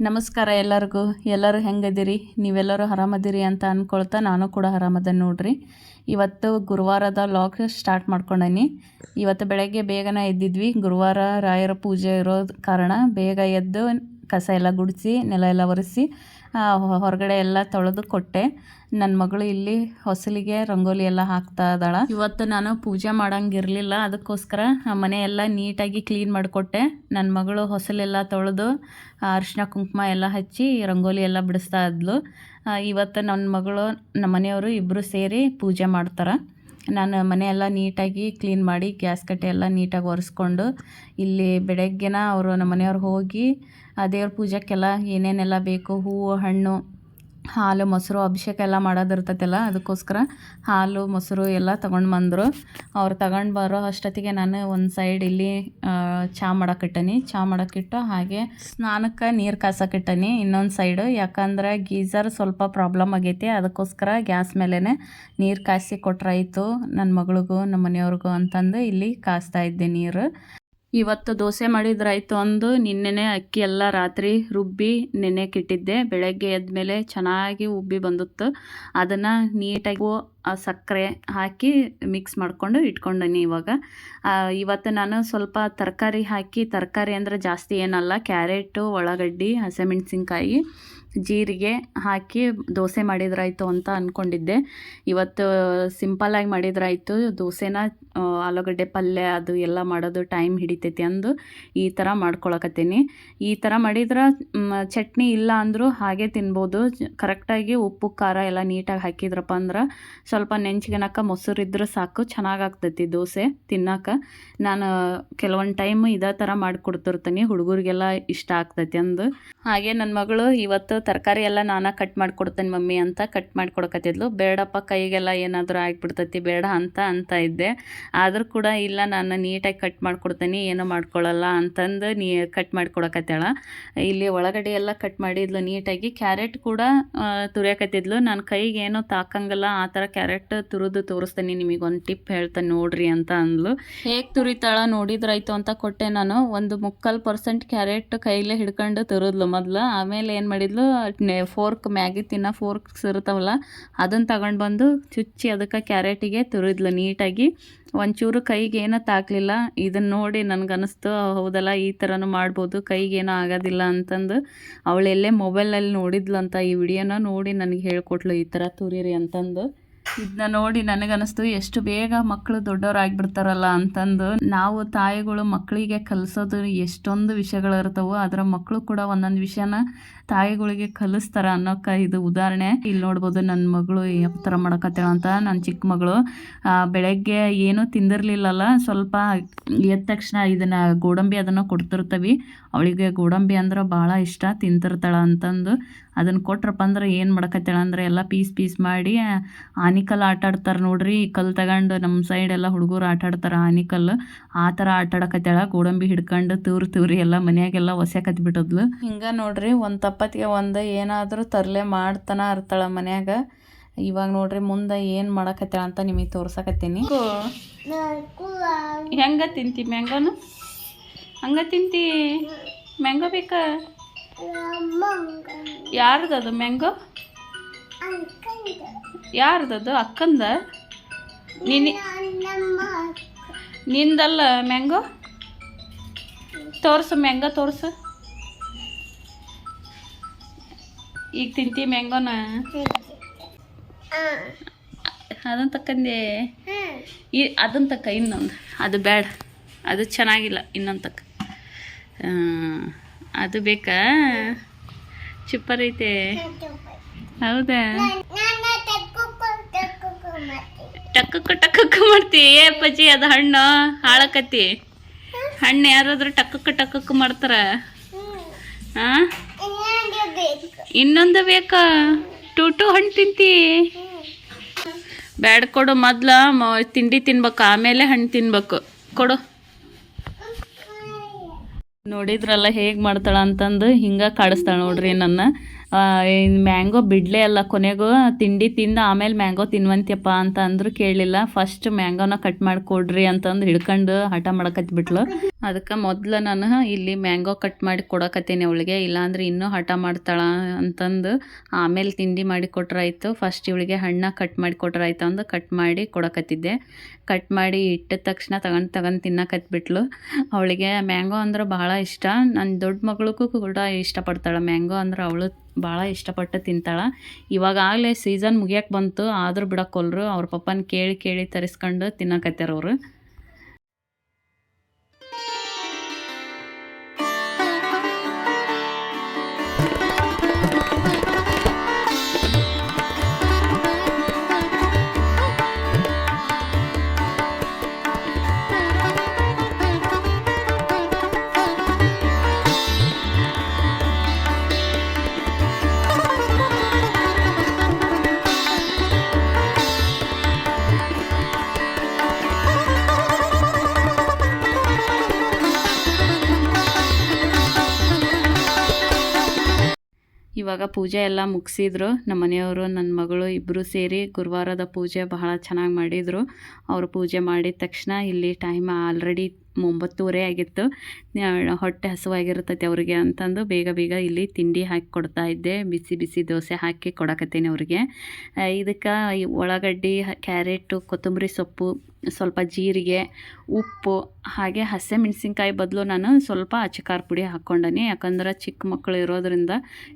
ನಮಸ್ಕಾರ ಎಲ್ಲರಿಗೂ. ಎಲ್ಲರೂ ಹೆಂಗದಿರಿ? ನೀವೆಲ್ಲರೂ ಆರಾಮದಿರಿ ಅಂತ ಅಂದ್ಕೊಳ್ತಾ ನಾನು ಕೂಡ ಆರಾಮದ ನೋಡ್ರಿ. ಇವತ್ತು ಗುರುವಾರದ ಲಾಕ್ ಸ್ಟಾರ್ಟ್ ಮಾಡ್ಕೊಂಡೀನಿ. ಇವತ್ತು ಬೆಳಗ್ಗೆ ಬೇಗನೆ ಎದ್ದಿದ್ವಿ. ಗುರುವಾರ ರಾಯರ ಪೂಜೆ ಇರೋ ಕಾರಣ ಬೇಗ ಎದ್ದು ಕಸ ಎಲ್ಲ ಗುಡಿಸಿ, ನೆಲ ಎಲ್ಲ ಒರೆಸಿ ಹೊರಗಡೆ ಎಲ್ಲ ತೊಳೆದು ಕೊಟ್ಟೆ. ನನ್ನ ಮಗಳು ಇಲ್ಲಿ ಹೊಸಲಿಗೆ ರಂಗೋಲಿ ಎಲ್ಲ ಹಾಕ್ತಾ ಇದ್ದಾಳ. ಇವತ್ತು ನಾನು ಪೂಜೆ ಮಾಡಂಗಿರಲಿಲ್ಲ, ಅದಕ್ಕೋಸ್ಕರ ಮನೆ ಎಲ್ಲ ನೀಟಾಗಿ ಕ್ಲೀನ್ ಮಾಡಿಕೊಟ್ಟೆ. ನನ್ನ ಮಗಳು ಹೊಸಲೆಲ್ಲ ತೊಳೆದು ಅರಿಶಿನ ಕುಂಕುಮ ಎಲ್ಲ ಹಚ್ಚಿ ರಂಗೋಲಿ ಎಲ್ಲ ಬಿಡಿಸ್ತಾ ಇದ್ಲು. ಇವತ್ತು ನನ್ನ ಮಗಳು ನಮ್ಮ ಮನೆಯವರು ಇಬ್ಬರು ಸೇರಿ ಪೂಜೆ ಮಾಡ್ತಾರೆ. ನಾನು ಮನೆಯೆಲ್ಲ ನೀಟಾಗಿ ಕ್ಲೀನ್ ಮಾಡಿ ಗ್ಯಾಸ್ ಕಟ್ಟೆ ಎಲ್ಲ ನೀಟಾಗಿ ಒರೆಸ್ಕೊಂಡು ಇಲ್ಲಿ ಬೆಳಗ್ಗೆನ ಅವರು ನಮ್ಮ ಮನೆಯವ್ರು ಹೋಗಿ ಆ ದೇವ್ರ ಪೂಜೆಗೆಲ್ಲ ಏನೇನೆಲ್ಲ ಬೇಕು, ಹೂವು, ಹಣ್ಣು ಹಾಲು, ಮೊಸರು, ಅಭಿಷೇಕ ಎಲ್ಲ ಮಾಡೋದಿರ್ತೈತಲ್ಲ, ಅದಕ್ಕೋಸ್ಕರ ಹಾಲು, ಮೊಸರು ಎಲ್ಲ ತೊಗೊಂಡು ಬಂದರು. ಅವ್ರು ತಗೊಂಡು ಬರೋ ಅಷ್ಟೊತ್ತಿಗೆ ನಾನು ಒಂದು ಸೈಡ್ ಇಲ್ಲಿ ಚಹಾ ಚಾ ಚಹಾ ಮಾಡೋಕ್ಕಿಟ್ಟು ಹಾಗೆ ಸ್ನಾನಕ್ಕೆ ನೀರು ಕಾಸಕ್ಕಿಟ್ಟನಿ ಇನ್ನೊಂದು ಸೈಡು ಯಾಕಂದ್ರೆ ಗೀಝರ್ ಸ್ವಲ್ಪ ಪ್ರಾಬ್ಲಮ್ ಆಗೈತಿ, ಅದಕ್ಕೋಸ್ಕರ ಗ್ಯಾಸ್ ಮೇಲೇ ನೀರು ಕಾಯಿಸಿ ಕೊಟ್ರಾಯಿತು ನನ್ನ ಮಗಳಿಗೂ ನಮ್ಮ ಮನೆಯವ್ರಿಗೂ ಅಂತಂದು ಇಲ್ಲಿ ಕಾಸ್ತಾ ಇದ್ದೆ ನೀರು. ಇವತ್ತು ದೋಸೆ ಮಾಡಿದ್ರಾಯ್ತು ಅಂದು ನಿನ್ನೆನೆ ಅಕ್ಕಿ ಎಲ್ಲ ರಾತ್ರಿ ರುಬ್ಬಿ ನೆನೆಕಿಟ್ಟಿದ್ದೆ ಬೆಳಗ್ಗೆ ಎದ್ಮೇಲೆ ಚೆನ್ನಾಗಿ ಉಬ್ಬಿ ಬಂದಿತ್ತು. ಅದನ್ನು ನೀಟಾಗಿ ಸಕ್ಕರೆ ಹಾಕಿ ಮಿಕ್ಸ್ ಮಾಡಿಕೊಂಡು ಇಟ್ಕೊಂಡನಿ ಇವಾಗ. ಇವತ್ತು ನಾನು ಸ್ವಲ್ಪ ತರಕಾರಿ ಹಾಕಿ, ತರಕಾರಿ ಅಂದರೆ ಜಾಸ್ತಿ ಏನಲ್ಲ, ಕ್ಯಾರೆಟು ಉಳ್ಳಾಗಡ್ಡಿ ಹಸಿಮೆಣ್ಸಿನ್ಕಾಯಿ ಜೀರಿಗೆ ಹಾಕಿ ದೋಸೆ ಮಾಡಿದ್ರಾಯ್ತು ಅಂತ ಅಂದ್ಕೊಂಡಿದ್ದೆ ಇವತ್ತು ಸಿಂಪಲ್ಲಾಗಿ ಮಾಡಿದ್ರಾಯ್ತು. ದೋಸೆನ ಆಲೂಗಡ್ಡೆ ಪಲ್ಯ ಅದು ಎಲ್ಲ ಮಾಡೋದು ಟೈಮ್ ಹಿಡಿತೈತಿ ಅಂದು ಈ ಥರ ಮಾಡ್ಕೊಳಕತ್ತೀನಿ. ಈ ಥರ ಮಾಡಿದ್ರೆ ಚಟ್ನಿ ಇಲ್ಲ ಅಂದರೂ ಹಾಗೆ ತಿನ್ಬೋದು. ಕರೆಕ್ಟಾಗಿ ಉಪ್ಪು, ಖಾರ ಎಲ್ಲ ನೀಟಾಗಿ ಹಾಕಿದ್ರಪ್ಪ ಅಂದ್ರೆ ಸ್ವಲ್ಪ ನೆಂಚ್ಗೆನಕ ಮೊಸರು ಇದ್ರೆ ಸಾಕು ಚೆನ್ನಾಗಿ ಆಗ್ತೈತಿ ದೋಸೆ ತಿನ್ನಕ್ಕೆ ನಾನು ಕೆಲವೊಂದು ಟೈಮ್ ಇದೇ ಥರ ಮಾಡಿಕೊಡ್ತಿರ್ತೀನಿ, ಹುಡುಗರಿಗೆಲ್ಲ ಇಷ್ಟ ಆಗ್ತೈತಿ ಅಂದು. ಹಾಗೆ ನನ್ನ ಮಗಳು ಇವತ್ತು ತರಕಾರಿ ಎಲ್ಲ ನಾನಾ ಕಟ್ ಮಾಡಿಕೊಡ್ತೇನೆ ಮಮ್ಮಿ ಅಂತ ಕಟ್ ಮಾಡ್ಕೊಡಕತ್ತಿದ್ಲು. ಬೇಡಪ್ಪ, ಕೈಗೆಲ್ಲ ಏನಾದರೂ ಆಗಿಬಿಡ್ತೈತಿ, ಬೇಡ ಅಂತ ಅಂತ ಇದ್ದೆ. ಆದರೂ ಕೂಡ ಇಲ್ಲ, ನಾನು ನೀಟಾಗಿ ಕಟ್ ಮಾಡ್ಕೊಡ್ತೇನೆ, ಏನೂ ಮಾಡ್ಕೊಳ್ಳಲ್ಲ ಅಂತಂದು ನೀ ಕಟ್ ಮಾಡಿಕೊಡಕತ್ತಾಳ ಇಲ್ಲಿ ಒಳಗಡೆ ಎಲ್ಲ ಕಟ್ ಮಾಡಿದ್ಲು ನೀಟಾಗಿ. ಕ್ಯಾರೆಟ್ ಕೂಡ ತುರಿಯಕತ್ತಿದ್ಲು. ನಾನು ಕೈಗೆ ಏನೂ ತಾಕಂಗಲ್ಲ, ಆ ಥರ ಕ್ಯಾರೆಟ್ ತುರಿದು ತೋರಿಸ್ತೇನೆ ಒಂದು ಟಿಪ್ ಹೇಳ್ತೇನೆ ನೋಡ್ರಿ ಅಂತ ಅಂದ್ಲು. ಹೇಗೆ ತುರಿತಾಳ ನೋಡಿದ್ರಾಯ್ತು ಅಂತ ಕೊಟ್ಟೆ ನಾನು. ಒಂದು ಮುಕ್ಕಾಲು ಪರ್ಸೆಂಟ್ ಕ್ಯಾರೆಟ್ ಕೈಲೇ ಹಿಡ್ಕೊಂಡು ತುರಿದ್ಲು ಮೊದ್ಲು. ಆಮೇಲೆ ಏನು ಮಾಡಿದ್ಲು? ಫೋರ್ಕ್ ಮ್ಯಾಗಿ ತಿನ್ನೋ ಫೋರ್ಕ್ಸ್ ಇರ್ತಾವಲ್ಲ ಅದನ್ನು ತಗೊಂಡು ಬಂದು ಚುಚ್ಚಿ ಅದಕ್ಕೆ ಕ್ಯಾರೆಟಿಗೆ ತುರಿದ್ಲು ನೀಟಾಗಿ. ಒಂಚೂರು ಕೈಗೆ ಏನೋ ತಾಕಲಿಲ್ಲ. ಇದನ್ನು ನೋಡಿ ನನಗನ್ನಿಸ್ತು ಹೌದಲ್ಲ, ಈ ಥರನೂ ಮಾಡ್ಬೋದು, ಕೈಗೇನೂ ಆಗೋದಿಲ್ಲ ಅಂತಂದು ಅವಳೆಲ್ಲೇ ಮೊಬೈಲಲ್ಲಿ ನೋಡಿದ್ಲಂತ ಈ ವಿಡಿಯೋನ ನೋಡಿ ನನಗೆ ಹೇಳ್ಕೊಟ್ಲು ಈ ಥರ ತುರಿರಿ ಅಂತಂದು. ಇದನ್ನ ನೋಡಿ ನನಗನ್ನಿಸ್ತು ಎಷ್ಟು ಬೇಗ ಮಕ್ಕಳು ದೊಡ್ಡವರಾಗ್ಬಿಡ್ತಾರಲ್ಲ ಅಂತಂದು. ನಾವು ತಾಯಿಗಳು ಮಕ್ಕಳಿಗೆ ಕಲಿಸೋದು ಎಷ್ಟೊಂದು ವಿಷಯಗಳು ಇರ್ತವೋ, ಅದರ ಮಕ್ಕಳು ಕೂಡ ಒಂದೊಂದು ವಿಷಯನ ತಾಯಿಗಳಿಗೆ ಕಲಿಸ್ತಾರ ಅನ್ನೋಕೆ ಇದು ಉದಾಹರಣೆ. ಇಲ್ಲಿ ನೋಡ್ಬೋದು ನನ್ನ ಮಗಳು ಯಾವ ಥರ ಮಾಡಕತ್ತಾಳ ಅಂತ ನನ್ನ ಚಿಕ್ಕ ಮಗಳು. ಬೆಳಗ್ಗೆ ಏನೂ ತಿಂದಿರಲಿಲ್ಲಲ್ಲ, ಸ್ವಲ್ಪ ಎದ್ದ ತಕ್ಷಣ ಇದನ್ನು ಗೋಡಂಬಿ ಅದನ್ನು ಕೊಡ್ತಿರ್ತವಿ. ಅವಳಿಗೆ ಗೋಡಂಬಿ ಅಂದ್ರೆ ಭಾಳ ಇಷ್ಟ, ತಿಂತಿರ್ತಾಳ ಅಂತಂದು. ಅದನ್ನು ಕೊಟ್ರಪ್ಪ ಅಂದ್ರೆ ಏನು ಮಾಡಕತ್ತೇಳ ಅಂದ್ರೆ ಎಲ್ಲ ಪೀಸ್ ಪೀಸ್ ಮಾಡಿ ಆನಿಕಲ್ ಆಟ ಆಡ್ತಾರೆ ನೋಡ್ರಿ. ಕಲ್ಲು ತಗೊಂಡು ನಮ್ಮ ಸೈಡ್ ಎಲ್ಲ ಹುಡುಗರು ಆಟ ಆಡ್ತಾರೆ ಆನಿಕಲ್ ಆ ಥರ ಆಟ ಆಡಕತ್ತೇಳ. ಗೋಡಂಬಿ ಹಿಡ್ಕೊಂಡು ತೂರು ತೂರಿ ಎಲ್ಲ ಮನೆಯಾಗೆಲ್ಲ ಒಸ್ಯಾಕತ್ ಬಿಟ್ಟದ್ಲು ಹಿಂಗೆ ನೋಡ್ರಿ ಒಂದು ತಪ್ಪತ್ತಿಗೆ ಒಂದು ಏನಾದರೂ ತರಲೆ ಮಾಡ್ತಾನ ಇರ್ತಾಳ ಮನ್ಯಾಗ. ಇವಾಗ ನೋಡ್ರಿ ಮುಂದೆ ಏನು ಮಾಡಕತ್ತೇಳ ಅಂತ ನಿಮಗೆ ತೋರ್ಸಕತ್ತೀನಿ. ಹೆಂಗ ತಿಂತಿ ಮ್ಯಾಂಗೋನು? ಹಂಗ ತಿಂತಿ? ಮ್ಯಾಂಗೋ ಬೇಕಾ? ಯಾರ್ದದು? ಮ್ಯಾಂಗೋ ಯಾರ್ದದು? ಅಕ್ಕಂದ? ನಿಂದಲ್ಲ ಮ್ಯಾಂಗೋ ತೋರ್ಸು ಮ್ಯಾಂಗೋ ತೋರ್ಸು. ಈಗ ತಿಂತಿ ಮ್ಯಾಂಗೋನ ಅದನ್ನ ತಕ್ಕಂದೆ? ಈ ಅದನ್ನ ತಕ್ಕ ಇನ್ನೊಂದು. ಅದು ಬೇಡ ಅದು ಚೆನ್ನಾಗಿಲ್ಲ. ಇನ್ನೊಂದು ತಕ್ಕ. ಅದು ಬೇಕಾ? ಚಿಪ್ಪರ್ ಐತೆ. ಹೌದಾ? ಟಕ್ಕಕ್ಕ ಟಕ್ಕಕ್ಕ ಮಾಡ್ತಿ. ಏ ಅಪ್ಪಾಜಿ, ಅದು ಹಣ್ಣು ಹಾಳಕತಿ ಹಣ್ಣು ಯಾರಾದ್ರೂ ಟಕ್ಕಕ್ಕ ಟಕ್ಕಕ್ಕ ಮಾಡ್ತಾರ? ಹಾ ಇನ್ನೊಂದು ಬೇಕಾ? ಟೂ ಟೂ ಹಣ್ಣು ತಿಂತಿ? ಬ್ಯಾಡ ಕೊಡು ಮೊದ್ಲು ತಿಂಡಿ ತಿನ್ಬೇಕು, ಆಮೇಲೆ ಹಣ್ಣು ತಿನ್ಬೇಕು. ಕೊಡು. ನೋಡಿದ್ರಲ್ಲ ಹೇಗೆ ಮಾಡ್ತಾಳ ಅಂತಂದು ಹಿಂಗೆ ಕಾಡಿಸ್ತಾಳೆ ನೋಡ್ರಿ ನನ್ನ. ಮ್ಯಾಂಗೋ ಬಿಡಲೇ ಅಲ್ಲ, ಕೊನೆಗೂ ತಿಂಡಿ ತಿಂದು ಆಮೇಲೆ ಮ್ಯಾಂಗೋ ತಿನ್ವಂತ್ಯಪ್ಪ ಅಂತ ಅಂದ್ರು ಕೇಳಿಲ್ಲ. ಫಸ್ಟ್ ಮ್ಯಾಂಗೋನ ಕಟ್ ಮಾಡಿ ಕೊಡ್ರಿ ಅಂತಂದು ಹಿಡ್ಕೊಂಡು ಹಠ ಮಾಡಕತ್ಬಿಟ್ಲು. ಅದಕ್ಕೆ ಮೊದಲು ನಾನು ಇಲ್ಲಿ ಮ್ಯಾಂಗೋ ಕಟ್ ಮಾಡಿ ಕೊಡಕತ್ತೀನಿ ಅವಳಿಗೆ. ಇಲ್ಲಾಂದ್ರೆ ಇನ್ನೂ ಹಠ ಮಾಡ್ತಾಳ ಅಂತಂದು ಆಮೇಲೆ ತಿಂಡಿ ಮಾಡಿ ಕೊಟ್ರಾಯ್ತು. ಫಸ್ಟ್ ಇವಳಿಗೆ ಹಣ್ಣ ಕಟ್ ಮಾಡಿ ಕೊಟ್ರಾಯ್ತು ಅಂದು ಕಟ್ ಮಾಡಿ ಕೊಡಕತ್ತಿದ್ದೆ. ಕಟ್ ಮಾಡಿ ಇಟ್ಟ ತಕ್ಷಣ ತಗೊಂಡು ತಗೊಂಡು ತಿನ್ನಕತ್ಬಿಟ್ಲು. ಅವಳಿಗೆ ಮ್ಯಾಂಗೋ ಅಂದ್ರೆ ಬಹಳ ಇಷ್ಟ. ನನ್ನ ದೊಡ್ಡ ಮಗಳಿಗೂ ಕೂಡ ಇಷ್ಟಪಡ್ತಾಳೆ ಮ್ಯಾಂಗೋ ಅಂದ್ರೆ ಅವಳು ಭಾಳ ಇಷ್ಟಪಟ್ಟು ತಿಂತಾಳೆ. ಇವಾಗಲೇ ಸೀಸನ್ ಮುಗಿಯಕ್ಕೆ ಬಂತು, ಆದರೂ ಬಿಡಕ್ಕೊಲ್ರು ಅವ್ರ ಪಪ್ಪನ ಕೇಳಿ ಕೇಳಿ ತರಿಸ್ಕೊಂಡು ತಿನ್ನಕತ್ಯಾರ ಅವರು. ಇವಾಗ ಪೂಜೆ ಎಲ್ಲ ಮುಗಿಸಿದ್ರು. ನಮ್ಮ ಮನೆಯವರು ನನ್ನ ಮಗಳು ಇಬ್ಬರು ಸೇರಿ ಗುರುವಾರದ ಪೂಜೆ ಬಹಳ ಚೆನ್ನಾಗಿ ಮಾಡಿದರು. ಅವರು ಪೂಜೆ ಮಾಡಿದ ತಕ್ಷಣ ಇಲ್ಲಿ ಟೈಮ್ ಆಲ್ರೆಡಿ ಒಂಬತ್ತುವರೆ ಆಗಿತ್ತು. ಹೊಟ್ಟೆ ಹಸುವಾಗಿರ್ತೈತಿ ಅವ್ರಿಗೆ ಅಂತಂದು ಬೇಗ ಬೇಗ ಇಲ್ಲಿ ತಿಂಡಿ ಹಾಕಿ ಕೊಡ್ತಾ ಇದ್ದೆ. ಬಿಸಿ ಬಿಸಿ ದೋಸೆ ಹಾಕಿ ಕೊಡಕತ್ತೀನಿ ಅವ್ರಿಗೆ. ಇದಕ್ಕೆ ಉಳ್ಳಾಗಡ್ಡಿ ಕ್ಯಾರೆಟು, ಕೊತ್ತಂಬರಿ ಸೊಪ್ಪು, ಸ್ವಲ್ಪ ಜೀರಿಗೆ, ಉಪ್ಪು, ಹಾಗೆ ಹಸೆ ಮೆಣಸಿನ್ಕಾಯಿ ಬದಲು ನಾನು ಸ್ವಲ್ಪ ಅಚ್ಚಕಾರ ಪುಡಿ ಹಾಕ್ಕೊಂಡನಿ. ಯಾಕಂದ್ರೆ ಚಿಕ್ಕ ಮಕ್ಕಳು ಇರೋದ್ರಿಂದ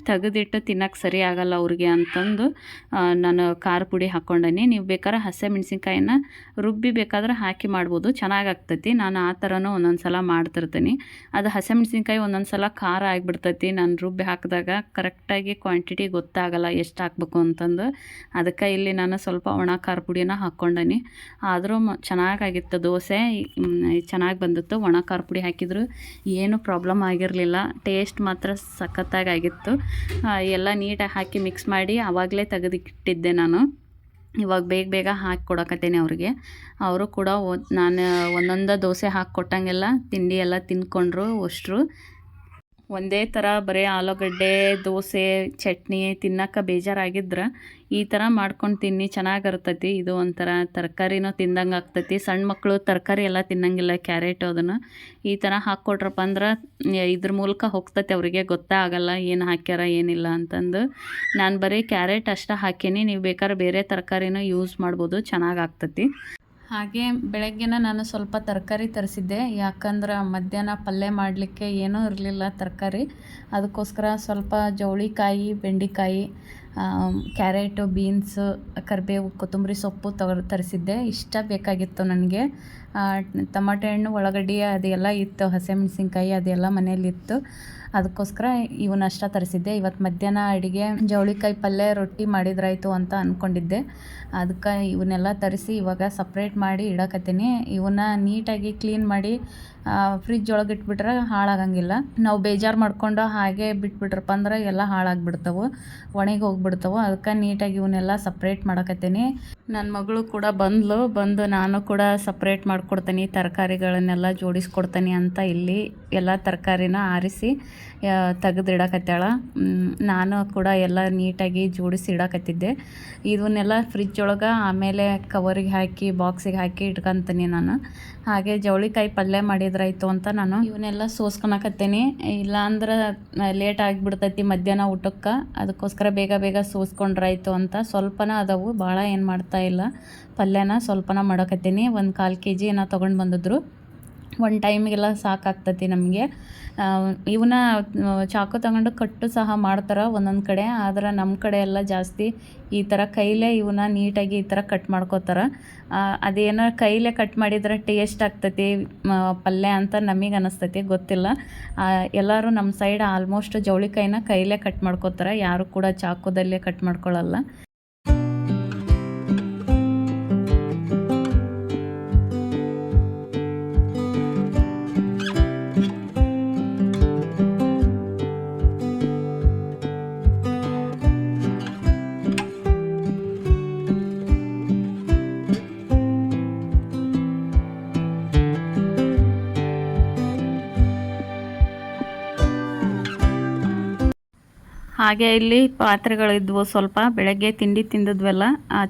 ತೆಗೆದಿಟ್ಟು ತಿನ್ನಕ್ಕೆ ಸರಿ ಆಗಲ್ಲ ಅವ್ರಿಗೆ ಅಂತಂದು ನಾನು ಖಾರ ಪುಡಿ ಹಾಕ್ಕೊಂಡನಿ. ನೀವು ಬೇಕಾದ್ರೆ ಹಸಿಮೆಣ್ಸಿನ್ಕಾಯಿನ ರುಬ್ಬಿ ಬೇಕಾದ್ರೆ ಹಾಕಿ ಮಾಡ್ಬೋದು. ಚೆನ್ನಾಗಿ ಆಗ್ತೈತಿ. ನಾನು ಆ ಥರನೂ ಒಂದೊಂದು ಸಲ ಮಾಡ್ತಿರ್ತೀನಿ. ಅದು ಹಸಿಮೆಣ್ಸಿನ್ಕಾಯಿ ಒಂದೊಂದು ಸಲ ಖಾರ ಆಗಿಬಿಡ್ತೈತಿ. ನಾನು ರುಬ್ಬಿ ಹಾಕಿದಾಗ ಕರೆಕ್ಟಾಗಿ ಕ್ವಾಂಟಿಟಿ ಗೊತ್ತಾಗಲ್ಲ ಎಷ್ಟು ಹಾಕ್ಬೇಕು ಅಂತಂದು. ಅದಕ್ಕೆ ಇಲ್ಲಿ ನಾನು ಸ್ವಲ್ಪ ಒಣ ಖಾರ ಪುಡಿನ ಹಾಕ್ಕೊಂಡೇನಿ. ಆದರೂ ಚೆನ್ನಾಗಾಗಿತ್ತು ದೋಸೆ. ಚೆನ್ನಾಗಿ ಬಂದಿತ್ತು. ಒಣ ಖಾರ ಪುಡಿ ಹಾಕಿದ್ರು ಏನು ಪ್ರಾಬ್ಲಮ್ ಆಗಿರಲಿಲ್ಲ. ಟೇಸ್ಟ್ ಮಾತ್ರ ಸಖತ್ತಾಗಿ ಆಗಿತ್ತು. ಎಲ್ಲ ನೀಟಾಗಿ ಹಾಕಿ ಮಿಕ್ಸ್ ಮಾಡಿ ಆವಾಗಲೇ ತೆಗೆದಿಟ್ಟಿದ್ದೆ ನಾನು. ಇವಾಗ ಬೇಗ ಬೇಗ ಹಾಕಿ ಕೊಡಕತ್ತೇನೆ ಅವ್ರಿಗೆ. ಅವರು ಕೂಡ ಒ- ನಾನು ಒಂದೊಂದು ದೋಸೆ ಹಾಕಿ ಕೊಟ್ಟಂಗೆಲ್ಲ ತಿಂಡಿ ಎಲ್ಲ ತಿನ್ಕೊಂಡ್ರು ಅಷ್ಟರು. ಒಂದೇ ಥರ ಬರೀ ಆಲೂಗಡ್ಡೆ, ದೋಸೆ, ಚಟ್ನಿ ತಿನ್ನೋಕೆ ಬೇಜಾರಾಗಿದ್ರೆ ಈ ಥರ ಮಾಡ್ಕೊಂಡು ತಿನ್ನಿ, ಚೆನ್ನಾಗಿರ್ತೈತಿ. ಇದು ಒಂಥರ ತರಕಾರಿನೂ ತಿಂದಂಗೆ ಆಗ್ತೈತಿ. ಸಣ್ಣ ಮಕ್ಕಳು ತರಕಾರಿ ಎಲ್ಲ ತಿನ್ನಂಗಿಲ್ಲ, ಕ್ಯಾರೆಟ್ ಅದನ್ನು. ಈ ಥರ ಹಾಕ್ಕೊಟ್ರಪ್ಪ ಅಂದ್ರೆ ಇದ್ರ ಮೂಲಕ ಹೋಗ್ತೈತಿ ಅವರಿಗೆ, ಗೊತ್ತೇ ಆಗಲ್ಲ ಏನು ಹಾಕ್ಯಾರ, ಏನಿಲ್ಲ ಅಂತಂದು. ನಾನು ಬರೀ ಕ್ಯಾರೆಟ್ ಅಷ್ಟೇ ಹಾಕೀನಿ, ನೀವು ಬೇಕಾದ್ರೆ ಬೇರೆ ತರಕಾರಿನೂ ಯೂಸ್ ಮಾಡ್ಬೋದು, ಚೆನ್ನಾಗಿ ಆಗ್ತೈತಿ. ಹಾಗೆ ಬೆಳಗ್ಗೆನ ನಾನು ಸ್ವಲ್ಪ ತರಕಾರಿ ತರಿಸಿದ್ದೆ. ಯಾಕಂದ್ರೆ ಮಧ್ಯಾಹ್ನ ಪಲ್ಯ ಮಾಡಲಿಕ್ಕೆ ಏನೂ ಇರಲಿಲ್ಲ ತರಕಾರಿ. ಅದಕ್ಕೋಸ್ಕರ ಸ್ವಲ್ಪ ಜವಳಿಕಾಯಿ, ಬೆಂಡೆಕಾಯಿ ಕ್ಯಾರೆಟು, ಬೀನ್ಸು, ಕರಿಬೇವು, ಕೊತ್ತಂಬರಿ ಸೊಪ್ಪು ತಗೊ, ತರಿಸಿದ್ದೆ. ಇಷ್ಟ ಬೇಕಾಗಿತ್ತು ನನಗೆ. ಟಮಾಟೆ ಹಣ್ಣು ಉಳ್ಳಾಗಡ್ಡಿ ಅದೆಲ್ಲ ಇತ್ತು. ಹಸಿಮೆಣಸಿನ್ಕಾಯಿ ಅದೆಲ್ಲ ಮನೇಲಿತ್ತು ಅದಕ್ಕೋಸ್ಕರ ಇವನ್ನಷ್ಟ ತರಿಸಿದ್ದೆ. ಇವತ್ತು ಮಧ್ಯಾಹ್ನ ಅಡುಗೆ ಜವಳಿಕಾಯಿ ಪಲ್ಯ ರೊಟ್ಟಿ ಮಾಡಿದ್ರಾಯ್ತು ಅಂತ ಅಂದ್ಕೊಂಡಿದ್ದೆ ಅದಕ್ಕೆ ಇವನ್ನೆಲ್ಲ ತರಿಸಿ ಇವಾಗ ಸಪ್ರೇಟ್ ಮಾಡಿ ಇಡಕತ್ತೀನಿ. ಇವನ್ನ ನೀಟಾಗಿ ಕ್ಲೀನ್ ಮಾಡಿ ಫ್ರಿಜ್ ಒಳಗೆ ಇಟ್ಬಿಟ್ರೆ ಹಾಳಾಗಂಗಿಲ್ಲ. ನಾವು ಬೇಜಾರು ಮಾಡ್ಕೊಂಡು ಹಾಗೆ ಬಿಟ್ಬಿಟ್ರಪ್ಪ ಅಂದ್ರೆ ಎಲ್ಲ ಹಾಳಾಗ್ಬಿಡ್ತವೆ. ಒಣಗಿ ಹೋಗ್ಬಿಡ್ತವೆ. ಅದಕ್ಕೆ ನೀಟಾಗಿ ಇವನ್ನೆಲ್ಲ ಸಪ್ರೇಟ್ ಮಾಡಕತ್ತೀನಿ. ನನ್ನ ಮಗಳು ಕೂಡ ಬಂದ್ಲು. ಬಂದು ನಾನು ಕೂಡ ಸಪ್ರೇಟ್ ಮಾಡಿಕೊಡ್ತೀನಿ. ತರಕಾರಿಗಳನ್ನೆಲ್ಲ ಜೋಡಿಸ್ಕೊಡ್ತೀನಿ ಅಂತ ಇಲ್ಲಿ ಎಲ್ಲ ತರಕಾರಿನ ಆರಿಸಿ ತೆಗೆದಿಡಕತ್ತಾಳ. ನಾನು ಕೂಡ ಎಲ್ಲ ನೀಟಾಗಿ ಜೋಡಿಸಿ ಇಡಕತ್ತಿದ್ದೆ. ಇದನ್ನೆಲ್ಲ ಫ್ರಿಜ್ ಒಳಗೆ ಆಮೇಲೆ ಕವರಿಗೆ ಹಾಕಿ ಬಾಕ್ಸಿಗೆ ಹಾಕಿ ಇಟ್ಕೊಂತೀನಿ ನಾನು. ಹಾಗೆ ಜವಳಿಕಾಯಿ ಪಲ್ಯ ಮಾಡಿದ್ರಾಯ್ತು ಅಂತ ನಾನು ಇವನ್ನೆಲ್ಲ ಸೋಸ್ಕೊಳಕತ್ತೀನಿ. ಇಲ್ಲಾಂದ್ರೆ ಲೇಟ್ ಆಗಿಬಿಡ್ತೈತಿ ಮಧ್ಯಾಹ್ನ ಊಟಕ್ಕೆ. ಅದಕ್ಕೋಸ್ಕರ ಬೇಗ ಬೇಗ ಸೋಸ್ಕೊಂಡ್ರಾಯ್ತು ಅಂತ. ಸ್ವಲ್ಪನ ಅದಾವು ಭಾಳ ಏನು ಮಾಡ್ತಾ ಇಲ್ಲ. ಪಲ್ಯನ ಸ್ವಲ್ಪನ ಮಾಡಕತ್ತೀನಿ. ಒಂದು ಕಾಲು ಕೆ ಜಿ ಏನೋ ತೊಗೊಂಡು ಬಂದಿದ್ರು. ಒಂದು ಟೈಮಿಗೆಲ್ಲ ಸಾಕಾಗ್ತತಿ ನಮಗೆ. ಇವನ್ನ ಚಾಕು ತಗೊಂಡು ಕಟ್ಟು ಸಹ ಮಾಡ್ತಾರೆ ಒಂದೊಂದು ಕಡೆ, ಆದ್ರೆ ನಮ್ಮ ಕಡೆ ಎಲ್ಲ ಜಾಸ್ತಿ ಈ ಥರ ಕೈಲೇ ಇವನ್ನ ನೀಟಾಗಿ ಈ ಥರ ಕಟ್ ಮಾಡ್ಕೋತಾರೆ. ಅದೇನೋ ಕೈಲೇ ಕಟ್ ಮಾಡಿದ್ರೆ ಟೇಸ್ಟ್ ಆಗ್ತೈತಿ ಪಲ್ಯ ಅಂತ ನಮಗೆ ಅನಿಸ್ತೈತಿ, ಗೊತ್ತಿಲ್ಲ. ಎಲ್ಲರೂ ನಮ್ಮ ಸೈಡ್ ಆಲ್ಮೋಸ್ಟ್ ಜವಳಿಕಾಯಿನ ಕೈಲೇ ಕಟ್ ಮಾಡ್ಕೋತಾರೆ, ಯಾರು ಕೂಡ ಚಾಕುದಲ್ಲೇ ಕಟ್ ಮಾಡ್ಕೊಳ್ಳಲ್ಲ ಹಾಗೆ ಇಲ್ಲಿ ಪಾತ್ರೆಗಳಿದ್ವು ಸ್ವಲ್ಪ. ಬೆಳಗ್ಗೆ ತಿಂಡಿ ತಿಂದಿದ್ವಲ್ಲ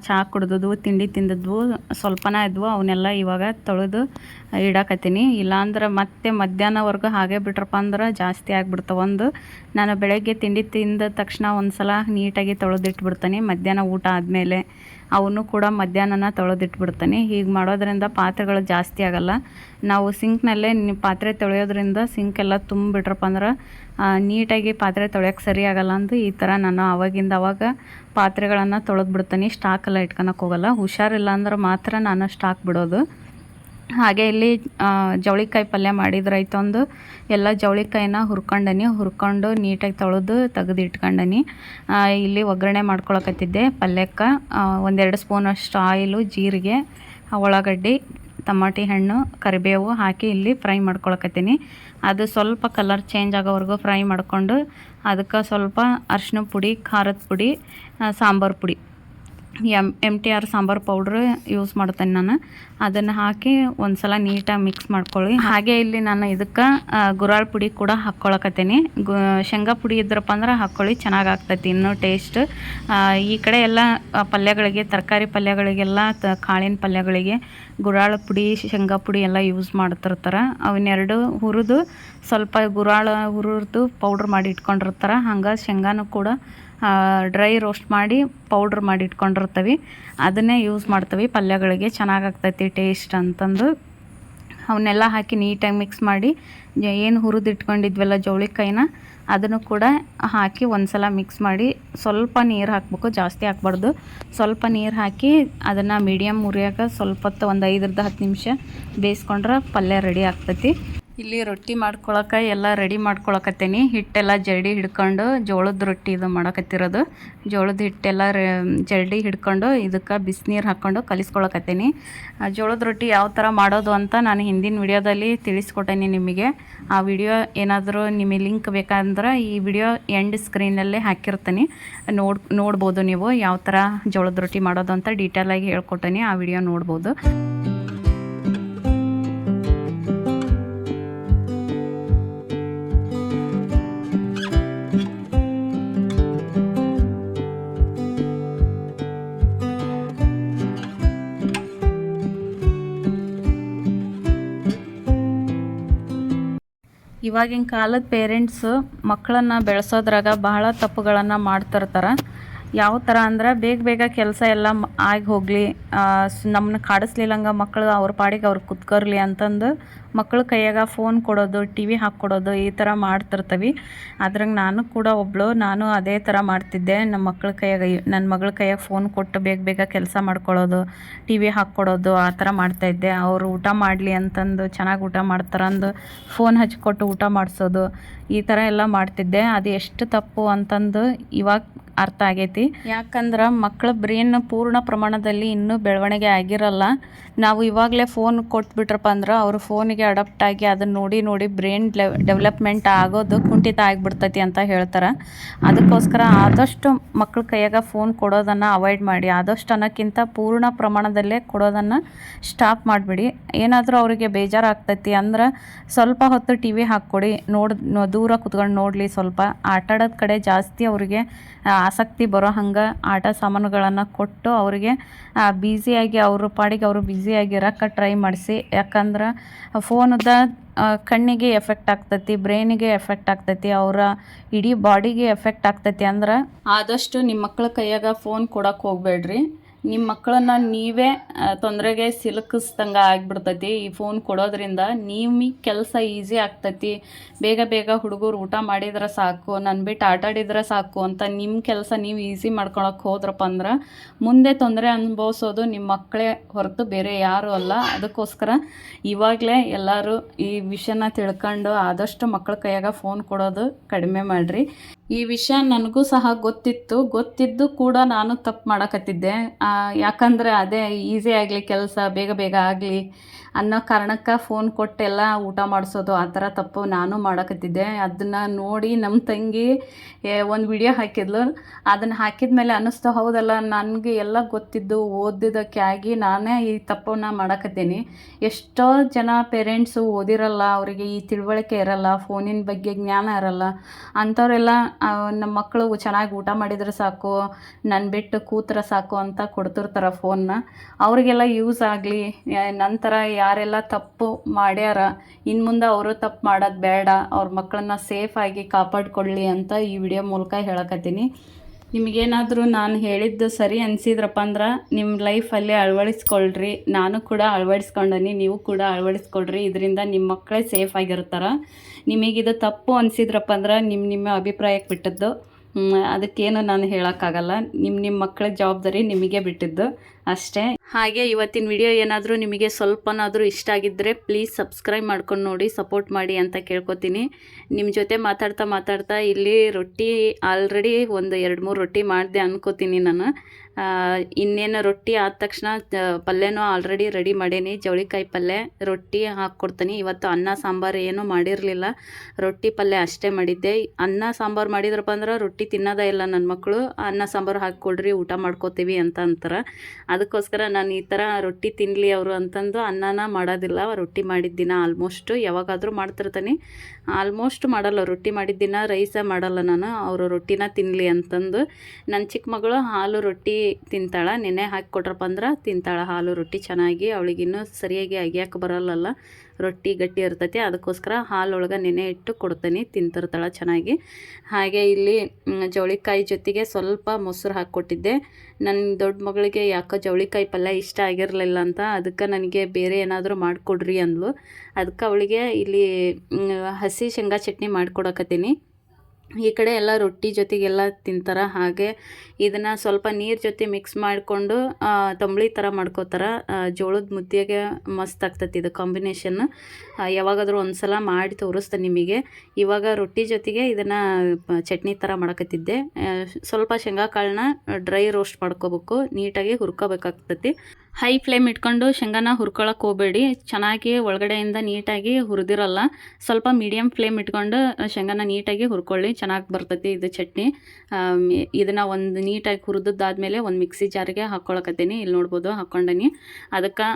ಚಹಾ ಕುಡ್ದದ್ವು ತಿಂಡಿ ತಿಂದಿದ್ವು, ಸ್ವಲ್ಪನ ಇದ್ವು, ಅವನ್ನೆಲ್ಲ ಇವಾಗ ತೊಳೆದು ಇಡಾಕತ್ತೀನಿ. ಇಲ್ಲಾಂದ್ರೆ ಮತ್ತೆ ಮಧ್ಯಾಹ್ನವರೆಗೂ ಹಾಗೆ ಬಿಟ್ರಪ್ಪ ಅಂದ್ರೆ ಜಾಸ್ತಿ ಆಗಿಬಿಡ್ತಾವೆ ಒಂದು, ನಾನು ಬೆಳಗ್ಗೆ ತಿಂಡಿ ತಿಂದ ತಕ್ಷಣ ಒಂದು ಸಲ ನೀಟಾಗಿ ತೊಳೆದಿಟ್ಬಿಡ್ತೀನಿ. ಮಧ್ಯಾಹ್ನ ಊಟ ಆದಮೇಲೆ ಅವನು ಕೂಡ ಮಧ್ಯಾಹ್ನನ ತೊಳೆದಿಟ್ಬಿಡ್ತಾನೆ. ಹೀಗೆ ಮಾಡೋದ್ರಿಂದ ಪಾತ್ರೆಗಳು ಜಾಸ್ತಿ ಆಗಲ್ಲ. ನಾವು ಸಿಂಕ್ನಲ್ಲೇ ಪಾತ್ರೆ ತೊಳೆಯೋದ್ರಿಂದ ಸಿಂಕ್ ಎಲ್ಲ ತುಂಬಿಬಿಟ್ರಪ್ಪ ಅಂದ್ರೆ ನೀಟಾಗಿ ಪಾತ್ರೆ ತೊಳೆಯೋಕೆ ಸರಿ ಆಗಲ್ಲ ಅಂತ ಈ ಥರ ನಾನು ಅವಾಗಿಂದ ಅವಾಗ ಪಾತ್ರೆಗಳನ್ನು ತೊಳೆದ್ಬಿಡ್ತೀನಿ. ಸ್ಟಾಕೆಲ್ಲ ಇಟ್ಕೊಳಕ್ಕೆ ಹೋಗಲ್ಲ. ಹುಷಾರಿಲ್ಲ ಅಂದ್ರೆ ಮಾತ್ರ ನಾನು ಸ್ಟಾಕ್ ಬಿಡೋದು. ಹಾಗೆ ಇಲ್ಲಿ ಜವಳಿಕಾಯಿ ಪಲ್ಯ ಮಾಡಿದ್ರಾಯ್ತು ಒಂದು ಎಲ್ಲ ಜವಳಿಕಾಯಿನ ಹುರ್ಕೊಂಡನಿ. ಹುರ್ಕೊಂಡು ನೀಟಾಗಿ ತೊಳೆದು ತೆಗೆದು ಇಟ್ಕೊಂಡನಿ. ಇಲ್ಲಿ ಒಗ್ಗರಣೆ ಮಾಡ್ಕೊಳಕತ್ತಿದ್ದೆ ಪಲ್ಯಕ್ಕೆ. ಒಂದೆರಡು ಸ್ಪೂನಷ್ಟು ಆಯಿಲು, ಜೀರಿಗೆ ಉಳ್ಳಾಗಡ್ಡಿ ಟಮಾಟಿ ಹಣ್ಣು, ಕರಿಬೇವು ಹಾಕಿ ಇಲ್ಲಿ ಫ್ರೈ ಮಾಡ್ಕೊಳಕತ್ತೀನಿ. ಅದು ಸ್ವಲ್ಪ ಕಲರ್ ಚೇಂಜ್ ಆಗೋವರೆಗೂ ಫ್ರೈ ಮಾಡಿಕೊಂಡು ಅದಕ್ಕೆ ಸ್ವಲ್ಪ ಅರಿಶಿನ ಪುಡಿ, ಖಾರದ ಪುಡಿ ಸಾಂಬಾರು ಪುಡಿ. M M T R sambar powder use ಮಾಡ್ತೇನೆ ನಾನು. ಅದನ್ನು ಹಾಕಿ ಒಂದು ಸಲ ನೀಟಾಗಿ ಮಿಕ್ಸ್ ಮಾಡ್ಕೊಳ್ಳಿ. ಹಾಗೆ ಇಲ್ಲಿ ನಾನು ಇದಕ್ಕೆ ಗುರಾಳ್ ಪುಡಿ ಕೂಡ ಹಾಕ್ಕೊಳಕತ್ತೀನಿ. ಗು, ಶೇಂಗಾ ಪುಡಿ ಇದ್ರಪ್ಪ ಅಂದ್ರೆ ಹಾಕ್ಕೊಳ್ಳಿ ಚೆನ್ನಾಗಿ ಆಗ್ತೈತಿ. ಇನ್ನೂ ಟೇಸ್ಟ್ ಈ ಕಡೆ ಎಲ್ಲ ಪಲ್ಯಗಳಿಗೆ, ತರಕಾರಿ ಪಲ್ಯಗಳಿಗೆಲ್ಲ, ತ, ಕಾಳಿನ ಪಲ್ಯಗಳಿಗೆ ಗುರಾಳ ಪುಡಿ, ಶೇಂಗಾ ಪುಡಿ ಎಲ್ಲ ಯೂಸ್ ಮಾಡ್ತಿರ್ತಾರೆ. ಅವನ್ನೆರಡು ಹುರಿದು ಸ್ವಲ್ಪ ಗುರಾಳ ಹುರಿದು ಪೌಡ್ರ್ ಮಾಡಿ ಇಟ್ಕೊಂಡಿರ್ತಾರೆ. ಹಂಗೆ ಶೇಂಗಾನು ಕೂಡ ಡ್ರೈ ರೋಸ್ಟ್ ಮಾಡಿ ಪೌಡ್ರ್ ಮಾಡಿ ಇಟ್ಕೊಂಡಿರ್ತೀವಿ. ಅದನ್ನೇ ಯೂಸ್ ಮಾಡ್ತೀವಿ. ಪಲ್ಯಗಳಿಗೆ ಚೆನ್ನಾಗಾಗ್ತೈತಿ ಟೇಸ್ಟ್ ಅಂತಂದು. ಅವನ್ನೆಲ್ಲ ಹಾಕಿ ನೀಟಾಗಿ ಮಿಕ್ಸ್ ಮಾಡಿ ಏನು ಹುರಿದು ಇಟ್ಕೊಂಡಿದ್ವಲ್ಲ ಜವಳಿಕಾಯಿನ, ಅದನ್ನು ಕೂಡ ಹಾಕಿ ಒಂದು ಸಲ ಮಿಕ್ಸ್ ಮಾಡಿ, ಸ್ವಲ್ಪ ನೀರು ಹಾಕಬೇಕು, ಜಾಸ್ತಿ ಹಾಕ್ಬಾರ್ದು. ಸ್ವಲ್ಪ ನೀರು ಹಾಕಿ ಅದನ್ನು ಮೀಡಿಯಮ್ ಉರಿಯಾಗ ಸ್ವಲ್ಪ ಹೊತ್ತು ಒಂದು ಐದರಿಂದ ಹತ್ತು ನಿಮಿಷ ಬೇಯಿಸ್ಕೊಂಡ್ರೆ ಪಲ್ಯ ರೆಡಿ ಆಗ್ತೈತಿ. ಇಲ್ಲಿ ರೊಟ್ಟಿ ಮಾಡ್ಕೊಳಕ್ಕೆ ಎಲ್ಲ ರೆಡಿ ಮಾಡ್ಕೊಳಕತ್ತೇನಿ. ಹಿಟ್ಟೆಲ್ಲ ಜರಡಿ ಹಿಡ್ಕೊಂಡು ಜೋಳದ ರೊಟ್ಟಿ ಇದು ಮಾಡಕತ್ತಿರೋದು. ಜೋಳದ ಹಿಟ್ಟೆಲ್ಲ ಜರಡಿ ಹಿಡ್ಕೊಂಡು ಇದಕ್ಕೆ ಬಿಸಿನೀರು ಹಾಕ್ಕೊಂಡು ಕಲಿಸ್ಕೊಳಕತ್ತೇನಿ. ಜೋಳದ ರೊಟ್ಟಿ ಯಾವ ಥರ ಮಾಡೋದು ಅಂತ ನಾನು ಹಿಂದಿನ ವಿಡಿಯೋದಲ್ಲಿ ತಿಳಿಸ್ಕೊಟ್ಟೇನಿ ನಿಮಗೆ. ಆ ವಿಡಿಯೋ ಏನಾದರೂ ನಿಮಗೆ ಲಿಂಕ್ ಬೇಕಂದ್ರೆ ಈ ವಿಡಿಯೋ ಎಂಡ್ ಸ್ಕ್ರೀನಲ್ಲೇ ಹಾಕಿರ್ತೀನಿ. ನೋಡ್, ನೋಡ್ಬೋದು ನೀವು ಯಾವ ಥರ ಜೋಳದ ರೊಟ್ಟಿ ಮಾಡೋದು ಅಂತ ಡೀಟೇಲಾಗಿ ಹೇಳ್ಕೊಟ್ಟೇನಿ, ಆ ವಿಡಿಯೋ ನೋಡ್ಬೋದು. ಇವಾಗಿನ ಕಾಲದ ಪೇರೆಂಟ್ಸು ಮಕ್ಕಳನ್ನು ಬೆಳೆಸೋದ್ರಾಗ ಬಹಳ ತಪ್ಪುಗಳನ್ನು ಮಾಡ್ತಿರ್ತಾರೆ. ಯಾವ ಥರ ಅಂದ್ರೆ ಬೇಗ ಬೇಗ ಕೆಲಸ ಎಲ್ಲ ಆಗಿ ಹೋಗಲಿ ನಮ್ಮನ್ನ ಕಾಡಿಸ್ಲಿಲ್ಲಂಗ ಮಕ್ಕಳು ಅವ್ರ ಪಾಡಿಗೆ ಅವ್ರು ಕುತ್ಕರ್ಲಿ ಅಂತಂದು ಮಕ್ಳ ಕೈಯಾಗ ಫೋನ್ ಕೊಡೋದು ಟಿ ವಿ ಹಾಕ್ಕೊಡೋದು ಈ ಥರ ಮಾಡ್ತಿರ್ತೀವಿ. ಅದ್ರಾಗ ನಾನು ಕೂಡ ಒಬ್ಬಳು ನಾನು ಅದೇ ಥರ ಮಾಡ್ತಿದ್ದೆ. ನಮ್ಮ ಮಕ್ಕಳ ಕೈಯಾಗ ನನ್ನ ಮಗಳ ಕೈಯಾಗ ಫೋನ್ ಕೊಟ್ಟು ಬೇಗ ಬೇಗ ಕೆಲಸ ಮಾಡ್ಕೊಳ್ಳೋದು ಟಿ ವಿ ಹಾಕ್ಕೊಡೋದು ಆ ಥರ ಮಾಡ್ತಾಯಿದ್ದೆ. ಅವರು ಊಟ ಮಾಡಲಿ ಅಂತಂದು, ಚೆನ್ನಾಗಿ ಊಟ ಮಾಡ್ತಾರಂದು ಫೋನ್ ಹಚ್ಕೊಟ್ಟು ಊಟ ಮಾಡಿಸೋದು, ಈ ಥರ ಎಲ್ಲ ಮಾಡ್ತಿದ್ದೆ. ಅದು ಎಷ್ಟು ತಪ್ಪು ಅಂತಂದು ಇವಾಗ ಅರ್ಥ ಆಗೈತಿ. ಯಾಕಂದ್ರೆ ಮಕ್ಕಳ ಬ್ರೇನ್ ಪೂರ್ಣ ಪ್ರಮಾಣದಲ್ಲಿ ಇನ್ನೂ ಬೆಳವಣಿಗೆ ಆಗಿರಲ್ಲ. ನಾವು ಇವಾಗಲೇ ಫೋನ್ ಕೊಟ್ಬಿಟ್ರಪ್ಪ ಅಂದ್ರೆ ಅವರು ಫೋನಿಗೆ ಅಡಾಪ್ಟ್ ಆಗಿ ಅದನ್ನು ನೋಡಿ ನೋಡಿ ಬ್ರೈನ್ ಡೆವಲಪ್ಮೆಂಟ್ ಆಗೋದು ಕುಂಠಿತ ಆಗಿಬಿಡ್ತೈತಿ ಅಂತ ಹೇಳ್ತಾರೆ. ಅದಕ್ಕೋಸ್ಕರ ಆದಷ್ಟು ಮಕ್ಕಳ ಕೈಯಾಗ ಫೋನ್ ಕೊಡೋದನ್ನು ಅವಾಯ್ಡ್ ಮಾಡಿ. ಆದಷ್ಟು ಅನ್ನೋಕ್ಕಿಂತ ಪೂರ್ಣ ಪ್ರಮಾಣದಲ್ಲೇ ಕೊಡೋದನ್ನು ಸ್ಟಾಪ್ ಮಾಡಿಬಿಡಿ. ಏನಾದರೂ ಅವರಿಗೆ ಬೇಜಾರಾಗ್ತೈತಿ ಅಂದ್ರೆ ಸ್ವಲ್ಪ ಹೊತ್ತು ಟಿ ವಿ ಹಾಕ್ಕೊಡಿ. ನೋಡಿ, ದೂರ ಕುತ್ಕೊಂಡು ನೋಡಲಿ ಸ್ವಲ್ಪ. ಆಟಾಡೋದ ಕಡೆ ಜಾಸ್ತಿ ಅವರಿಗೆ ಆಸಕ್ತಿ ಬರೋ ಹಂಗೆ ಆಟ ಸಾಮಾನುಗಳನ್ನು ಕೊಟ್ಟು ಅವರಿಗೆ ಬ್ಯುಸಿಯಾಗಿ ಅವ್ರ ಪಾಡಿಗೆ ಅವರು ಬ್ಯುಸಿಯಾಗಿರೋಕೆ ಟ್ರೈ ಮಾಡಿಸಿ. ಯಾಕಂದ್ರೆ ಫೋನದ ಕಣ್ಣಿಗೆ ಎಫೆಕ್ಟ್ ಆಗ್ತೈತಿ ಬ್ರೈನಿಗೆ ಎಫೆಕ್ಟ್ ಆಗ್ತೈತಿ, ಅವರ ಇಡೀ ಬಾಡಿಗೆ ಎಫೆಕ್ಟ್ ಆಗ್ತೈತಿ ಅಂದ್ರೆ ಆದಷ್ಟು ನಿಮ್ಮ ಮಕ್ಕಳ ಕೈಯಾಗ ಫೋನ್ ಕೊಡೋಕ್ಕೆ ಹೋಗಬೇಡ್ರಿ. ನಿಮ್ಮ ಮಕ್ಕಳನ್ನ ನೀವೇ ತೊಂದರೆಗೆ ಸಿಲುಕಿಸ್ದಂಗೆ ಆಗಿಬಿಡ್ತೈತಿ. ಈ ಫೋನ್ ಕೊಡೋದ್ರಿಂದ ನಿಮಗೆ ಕೆಲಸ ಈಸಿ ಆಗ್ತೈತಿ. ಬೇಗ ಬೇಗ ಹುಡುಗರು ಊಟ ಮಾಡಿದ್ರೆ ಸಾಕು ನನ್ನ ಬಿಟ್ಟು ಆಟಾಡಿದ್ರೆ ಸಾಕು ಅಂತ ನಿಮ್ಮ ಕೆಲಸ ನೀವು ಈಸಿ ಮಾಡ್ಕೊಳಕ್ಕೆ ಹೋದ್ರಪ್ಪ ಅಂದ್ರೆ ಮುಂದೆ ತೊಂದರೆ ಅನುಭವಿಸೋದು ನಿಮ್ಮ ಮಕ್ಕಳೇ ಹೊರತು ಬೇರೆ ಯಾರೂ ಅಲ್ಲ. ಅದಕ್ಕೋಸ್ಕರ ಇವಾಗಲೇ ಎಲ್ಲರೂ ಈ ವಿಷಯನ ತಿಳ್ಕೊಂಡು ಆದಷ್ಟು ಮಕ್ಕಳ ಕೈಯಾಗ ಫೋನ್ ಕೊಡೋದು ಕಡಿಮೆ ಮಾಡಿರಿ. ಈ ವಿಷಯ ನನಗೂ ಸಹ ಗೊತ್ತಿತ್ತು. ಗೊತ್ತಿದ್ದು ಕೂಡ ನಾನು ತಪ್ಪು ಮಾಡಕತ್ತಿದ್ದೆ. ಯಾಕಂದರೆ ಅದೇ ಈಸಿ ಆಗಲಿ, ಕೆಲಸ ಬೇಗ ಬೇಗ ಆಗಲಿ ಅನ್ನೋ ಕಾರಣಕ್ಕೆ ಫೋನ್ ಕೊಟ್ಟೆಲ್ಲ ಊಟ ಮಾಡಿಸೋದು ಆ ಥರ ತಪ್ಪು ನಾನು ಮಾಡಕತ್ತಿದ್ದೆ. ಅದನ್ನು ನೋಡಿ ನಮ್ಮ ತಂಗಿ ಒಂದು ವಿಡಿಯೋ ಹಾಕಿದ್ಲು. ಅದನ್ನು ಹಾಕಿದ ಮೇಲೆ ಅನ್ನಿಸ್ತು, ಹೌದಲ್ಲ, ನನಗೆ ಎಲ್ಲ ಗೊತ್ತಿದ್ದು, ಓದಿದ್ದಕ್ಕೆ ಆಗಿ ನಾನೇ ಈ ತಪ್ಪನ್ನು ಮಾಡಕತ್ತೀನಿ. ಎಷ್ಟೋ ಜನ ಪೇರೆಂಟ್ಸು ಓದಿರಲ್ಲ, ಅವರಿಗೆ ಈ ತಿಳುವಳಿಕೆ ಇರಲ್ಲ ಫೋನಿನ ಬಗ್ಗೆ ಜ್ಞಾನ ಇರಲ್ಲ. ಅಂಥವರೆಲ್ಲ ನಮ್ಮ ಮಕ್ಕಳು ಚೆನ್ನಾಗಿ ಊಟ ಮಾಡಿದರೆ ಸಾಕು ನನ್ನ ಬಿಟ್ಟು ಕೂತ್ರೆ ಸಾಕು ಅಂತ ಕೊಡ್ತಿರ್ತಾರೆ ಫೋನ್ನ ಅವರಿಗೆಲ್ಲ ಯೂಸ್ ಆಗಲಿ ನಂತರ ಯಾರೆಲ್ಲ ತಪ್ಪು ಮಾಡ್ಯಾರ ಇನ್ನು ಮುಂದೆ ಅವರು ತಪ್ಪು ಮಾಡೋದು ಬೇಡ, ಅವ್ರ ಮಕ್ಕಳನ್ನ ಸೇಫಾಗಿ ಕಾಪಾಡ್ಕೊಳ್ಳಿ ಅಂತ ಈ ವಿಡಿಯೋ ಮೂಲಕ ಹೇಳಕತ್ತೀನಿ. ನಿಮಗೇನಾದರೂ ನಾನು ಹೇಳಿದ್ದು ಸರಿ ಅನಿಸಿದ್ರಪ್ಪ ಅಂದ್ರೆ ನಿಮ್ಮ ಲೈಫಲ್ಲಿ ಅಳವಡಿಸ್ಕೊಳ್ರಿ. ನಾನು ಕೂಡ ಅಳವಡಿಸ್ಕೊಂಡನಿ, ನೀವು ಕೂಡ ಅಳವಡಿಸ್ಕೊಳ್ರಿ. ಇದರಿಂದ ನಿಮ್ಮ ಮಕ್ಕಳೇ ಸೇಫ್ ಆಗಿರ್ತಾರೆ. ನಿಮಗಿದು ತಪ್ಪು ಅನಿಸಿದ್ರಪ್ಪ ಅಂದ್ರೆ ನಿಮ್ಮ ನಿಮ್ಮ ಅಭಿಪ್ರಾಯಕ್ಕೆ ಬಿಟ್ಟದ್ದು. ಅದಕ್ಕೇನು ನಾನು ಹೇಳೋಕ್ಕಾಗಲ್ಲ. ನಿಮ್ಮ ನಿಮ್ಮ ಮಕ್ಕಳ ಜವಾಬ್ದಾರಿ ನಿಮಗೆ ಬಿಟ್ಟಿದ್ದು. ಅಷ್ಟೇ. ಹಾಗೆ ಇವತ್ತಿನ ವಿಡಿಯೋ ಏನಾದರೂ ನಿಮಗೆ ಸ್ವಲ್ಪನಾದರೂ ಇಷ್ಟ ಆಗಿದ್ದರೆ ಪ್ಲೀಸ್ ಸಬ್ಸ್ಕ್ರೈಬ್ ಮಾಡ್ಕೊಂಡು ನೋಡಿ ಸಪೋರ್ಟ್ ಮಾಡಿ ಅಂತ ಕೇಳ್ಕೊತೀನಿ. ನಿಮ್ಮ ಜೊತೆ ಮಾತಾಡ್ತಾ ಮಾತಾಡ್ತಾ ಇಲ್ಲಿ ರೊಟ್ಟಿ ಆಲ್ರೆಡಿ ಒಂದು ಎರಡು ಮೂರು ರೊಟ್ಟಿ ಮಾಡಿದೆ ಅನ್ಕೋತೀನಿ ನಾನು. ಇನ್ನೇನು ರೊಟ್ಟಿ ಆದ ತಕ್ಷಣ ಪಲ್ಯನೂ ಆಲ್ರೆಡಿ ರೆಡಿ ಮಾಡೇನಿ. ಜವಳಿಕಾಯಿ ಪಲ್ಯ, ರೊಟ್ಟಿ ಹಾಕ್ಕೊಡ್ತೀನಿ ಇವತ್ತು ಅನ್ನ, ಸಾಂಬಾರು ಏನೂ ಮಾಡಿರಲಿಲ್ಲ. ರೊಟ್ಟಿ ಪಲ್ಯ ಅಷ್ಟೇ ಮಾಡಿದ್ದೆ. ಅನ್ನ, ಸಾಂಬಾರು ಮಾಡಿದ್ರಪ್ಪ ಅಂದ್ರೆ ರೊಟ್ಟಿ ತಿನ್ನೋದೇ ಇಲ್ಲ ನನ್ನ ಮಕ್ಕಳು ಅನ್ನ, ಸಾಂಬಾರು ಹಾಕ್ಕೊಡ್ರಿ, ಊಟ ಮಾಡ್ಕೋತೀವಿ ಅಂತ ಅಂತಾರೆ. ಅದಕ್ಕೋಸ್ಕರ ನಾನು ಈ ಥರ ರೊಟ್ಟಿ ತಿನ್ನಲಿ ಅವರು ಅಂತಂದು ಅನ್ನನ ಮಾಡೋದಿಲ್ಲ. ರೊಟ್ಟಿ ಮಾಡಿದ ದಿನ ಆಲ್ಮೋಸ್ಟು ಯಾವಾಗಾದರೂ ಮಾಡ್ತಿರ್ತಾನೆ. ಆಲ್ಮೋಸ್ಟ್ ಮಾಡಲ್ಲ, ರೊಟ್ಟಿ ಮಾಡಿದ ದಿನ ರೈಸೇ ಮಾಡಲ್ಲ ನಾನು. ಅವರು ರೊಟ್ಟಿನ ತಿನ್ನಲಿ ಅಂತಂದು. ನನ್ನ ಚಿಕ್ಕ ಮಗಳು ಹಾಲು ರೊಟ್ಟಿ ತಿಂತಾಳೆ. ನೆನೆ ಹಾಕಿ ಕೊಟ್ರಪ್ಪ ಅಂದ್ರೆ ತಿಂತಾಳೆ ಹಾಲು ರೊಟ್ಟಿ ಚೆನ್ನಾಗಿ, ಅವಳಿಗಿನ್ನೂ ಸರಿಯಾಗಿ ಅಗಿಯಕ್ಕೆ ಬರಲ್ಲಲ್ಲ. ರೊಟ್ಟಿ ಗಟ್ಟಿ ಇರ್ತೈತಿ, ಅದಕ್ಕೋಸ್ಕರ ಹಾಲೊಳಗೆ ನೆನೆ ಇಟ್ಟು ಕೊಡ್ತೀನಿ, ತಿಂತಿರ್ತಾಳೆ ಚೆನ್ನಾಗಿ. ಹಾಗೆ ಇಲ್ಲಿ ಜವಳಿಕಾಯಿ ಜೊತೆಗೆ ಸ್ವಲ್ಪ ಮೊಸರು ಹಾಕ್ಕೊಟ್ಟಿದ್ದೆ. ನನ್ನ ದೊಡ್ಡ ಮಗಳಿಗೆ ಯಾಕೋ ಜವಳಿಕಾಯಿ ಪಲ್ಯ ಇಷ್ಟ ಆಗಿರಲಿಲ್ಲ ಅಂತ, ಅದಕ್ಕೆ ನನಗೆ ಬೇರೆ ಏನಾದರೂ ಮಾಡಿಕೊಡ್ರಿ ಅಂದ್ಲು. ಅದಕ್ಕೆ ಅವಳಿಗೆ ಇಲ್ಲಿ ಹಸಿ ಶೇಂಗಾ ಚಟ್ನಿ ಮಾಡಿಕೊಡಕತ್ತೀನಿ. ಈ ಕಡೆ ಎಲ್ಲ ರೊಟ್ಟಿ ಜೊತೆಗೆಲ್ಲ ತಿಂತಾರೆ. ಹಾಗೆ ಇದನ್ನು ಸ್ವಲ್ಪ ನೀರು ಜೊತೆ ಮಿಕ್ಸ್ ಮಾಡಿಕೊಂಡು ತಂಬಳಿ ಥರ ಮಾಡ್ಕೋತಾರೆ. ಜೋಳದ ಮುದ್ದೆಗೆ ಮಸ್ತ್ ಆಗ್ತೈತಿ ಇದು ಕಾಂಬಿನೇಷನ್ ಯಾವಾಗಾದರೂ ಒಂದು ಸಲ ಮಾಡಿ ತೋರಿಸ್ತೇನೆ ನಿಮಗೆ. ಇವಾಗ ರೊಟ್ಟಿ ಜೊತೆಗೆ ಇದನ್ನು ಚಟ್ನಿ ಥರ ಮಾಡಕತ್ತಿದ್ದೆ. ಸ್ವಲ್ಪ ಶೇಂಗಾ ಕಾಳನ್ನ ಡ್ರೈ ರೋಸ್ಟ್ ಮಾಡ್ಕೋಬೇಕು. ನೀಟಾಗಿ ಹುರ್ಕೋಬೇಕಾಗ್ತೈತಿ. ಹೈ ಫ್ಲೇಮ್ ಇಟ್ಕೊಂಡು ಶೇಂಗಾನ ಹುರ್ಕೊಳಕ್ಕೆ ಹೋಗಬೇಡಿ. ಚೆನ್ನಾಗಿ ಒಳಗಡೆಯಿಂದ ನೀಟಾಗಿ ಹುರಿದಿರಲ್ಲ. ಸ್ವಲ್ಪ ಮೀಡಿಯಮ್ ಫ್ಲೇಮ್ ಇಟ್ಕೊಂಡು ಶೇಂಗಾನ ನೀಟಾಗಿ ಹುರ್ಕೊಳ್ಳಿ. ಚೆನ್ನಾಗಿ ಬರ್ತೈತಿ ಇದು ಚಟ್ನಿ. ಇದನ್ನು ಒಂದು ನೀಟಾಗಿ ಹುರಿದಾದ್ಮೇಲೆ ಒಂದು ಮಿಕ್ಸಿ ಜಾರಿಗೆ ಹಾಕ್ಕೊಳಕತ್ತೀನಿ ಇಲ್ಲಿ ನೋಡ್ಬೋದು ಹಾಕ್ಕೊಂಡೀನಿ ಅದಕ್ಕೆ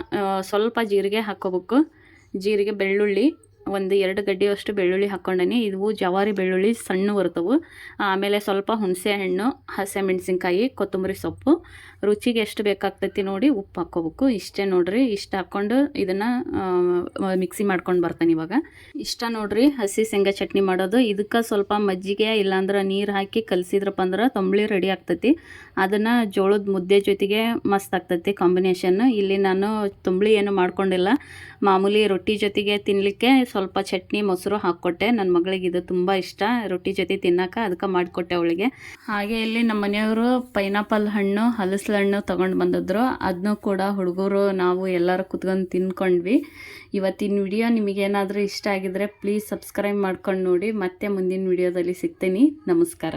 ಸ್ವಲ್ಪ ಜೀರಿಗೆ ಹಾಕ್ಕೋಬೇಕು. ಜೀರಿಗೆ ಬೆಳ್ಳುಳ್ಳಿ, ಒಂದು ಎರಡು ಗಡ್ಡೆಯಷ್ಟು ಬೆಳ್ಳುಳ್ಳಿ ಹಾಕ್ಕೊಂಡೀನಿ ಇವು ಜವಾರಿ ಬೆಳ್ಳುಳ್ಳಿ ಸಣ್ಣ ಬರ್ತವೆ ಆಮೇಲೆ ಸ್ವಲ್ಪ ಹುಣಸೆ ಹಣ್ಣು ಹಸಿಮೆಣ್ಸಿನ್ಕಾಯಿ, ಕೊತ್ತಂಬರಿ ಸೊಪ್ಪು ರುಚಿಗೆ ಎಷ್ಟು ಬೇಕಾಗ್ತೈತಿ ನೋಡಿ ಉಪ್ಪು ಹಾಕ್ಕೋಬೇಕು ಇಷ್ಟೇ ನೋಡ್ರಿ, ಇಷ್ಟು ಹಾಕ್ಕೊಂಡು ಇದನ್ನು ಮಿಕ್ಸಿ ಮಾಡ್ಕೊಂಡು ಬರ್ತೇನೆ ಇವಾಗ. ಇಷ್ಟ ನೋಡ್ರಿ, ಹಸಿ ಶೇಂಗಾ ಚಟ್ನಿ ಮಾಡೋದು. ಇದಕ್ಕೆ ಸ್ವಲ್ಪ ಮಜ್ಜಿಗೆ ಇಲ್ಲಾಂದ್ರೆ ನೀರು ಹಾಕಿ ಕಲಸಿದ್ರಪ್ಪ ಅಂದ್ರೆ ತಂಬಳಿ ರೆಡಿ ಆಗ್ತೈತಿ. ಅದನ್ನು ಜೋಳದ ಮುದ್ದೆ ಜೊತೆಗೆ ಮಸ್ತ್ ಆಗ್ತೈತಿ ಕಾಂಬಿನೇಷನ್ ಇಲ್ಲಿ ನಾನು ತಂಬಳಿ ಏನು ಮಾಡ್ಕೊಂಡಿಲ್ಲ. ಮಾಮೂಲಿ ರೊಟ್ಟಿ ಜೊತೆಗೆ ತಿನ್ನಲಿಕ್ಕೆ ಸ್ವಲ್ಪ ಚಟ್ನಿ ಮೊಸರು ಹಾಕ್ಕೊಟ್ಟೆ. ನನ್ನ ಮಗಳಿಗೆ ಇದು ತುಂಬ ಇಷ್ಟ. ರೊಟ್ಟಿ ಜೊತೆ ತಿನ್ನಕ್ಕೆ ಅದಕ್ಕೆ ಮಾಡಿಕೊಟ್ಟೆ ಅವಳಿಗೆ. ಹಾಗೆ ಇಲ್ಲಿ ನಮ್ಮ ಮನೆಯವರು ಪೈನಾಪಲ್ ಹಣ್ಣು ಹಲಸು ಹಣ್ಣು ತೊಗೊಂಡು ಬಂದಿದ್ರು. ಅದನ್ನು ಕೂಡ ಹುಡುಗರು ನಾವು ಎಲ್ಲರೂ ಕುತ್ಕೊಂಡು ತಿನ್ಕೊಂಡ್ವಿ. ಇವತ್ತಿನ ವಿಡಿಯೋ ನಿಮಗೇನಾದರೂ ಇಷ್ಟ ಆಗಿದ್ದರೆ ಪ್ಲೀಸ್ ಸಬ್ಸ್ಕ್ರೈಬ್ ಮಾಡ್ಕೊಂಡು ನೋಡಿ. ಮತ್ತೆ ಮುಂದಿನ ವಿಡಿಯೋದಲ್ಲಿ ಸಿಗ್ತೀನಿ. ನಮಸ್ಕಾರ.